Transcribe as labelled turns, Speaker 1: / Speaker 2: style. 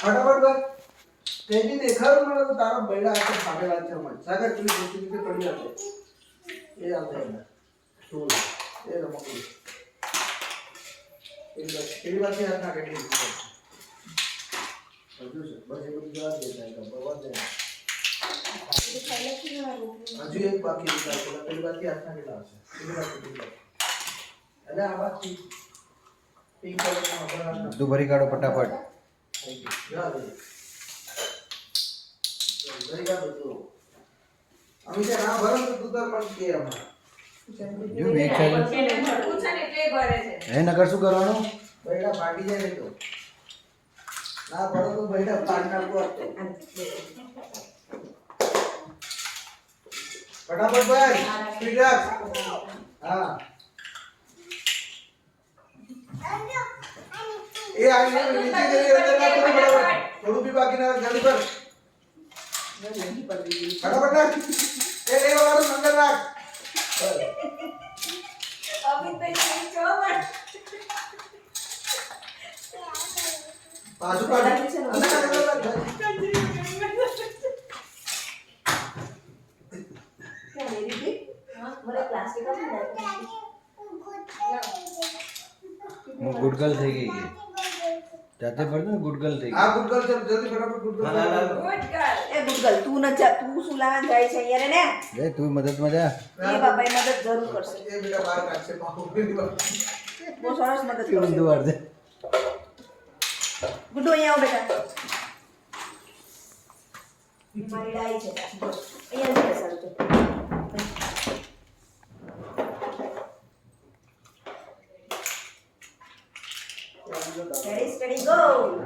Speaker 1: ફટાફટ કર તેની દેખાડું મને તો તારા બૈડા હાથે ફાટેલા છે હમણાં સાગર તું જોતી રીતે પડી જશે એ એને. ટોલ એ રમકડું એ પેલી પાસે હાથ નાખે એટલી હજુ છે? બસ એ બધું જવા દે બરોબર છે હજુ એક બાકી વિચાર પેલા પેલી બાકી હાથ નાખેલા હશે પેલી બાકી એટલે આ પિંક
Speaker 2: ભરી કાઢો ફટાફટ.
Speaker 1: Thank you. જવા દે ભરી કાઢ બધું. અમે ત્યાં ના ભરો તો તું તાર મને કે હમણાં.
Speaker 2: જો વેચ છે
Speaker 3: એને ને એટલે ભરે છે.
Speaker 2: એ નકર શું કરવાનું?
Speaker 1: બૈડા ફાટી જાય તો. ના ભરો તો બૈડા ફાટ નાખો ફટાફટ ભાઈ સ્પીડ રાખ. હા. એ આવી ને નીચે જઈ અંદર નાખ થોડું ફટાફટ થોડું બી બાકી ના રાખ, જલ્દી કર ફટાફટ નાખ એ એ વાળું અંદર નાખ બસ.
Speaker 3: અમિતભાઈ જો પણ
Speaker 1: પાછું પાછું અંદર નાખ, અંદર નાખ.
Speaker 2: હું ગુડ ગર્લ થઈ ગઈ છે જાતે પડતું ને ગુડ ગર્લ થઈ
Speaker 1: આ
Speaker 2: ગુડગલ
Speaker 1: ગુડ છે જલ્દી ફટાફટ
Speaker 2: ગુડગલ.
Speaker 3: ગુડ ગર્લ
Speaker 4: એ ગુડગલ તું ન જા તું શું લાવવા જાય છે અહીંયા ને?
Speaker 2: જય તું મદદમાં જા.
Speaker 4: એ બાપા એ મદદ જરૂર કરશે.
Speaker 1: એ બેટા બહાર કાઢશે
Speaker 4: બહુ સરસ મદદ કરશે. ગુડ્ડુ અહીંયા આવ બેટા. મારી ડાઈ છે. અહીંયા જ બેસાડજો. Steady, steady,
Speaker 1: go.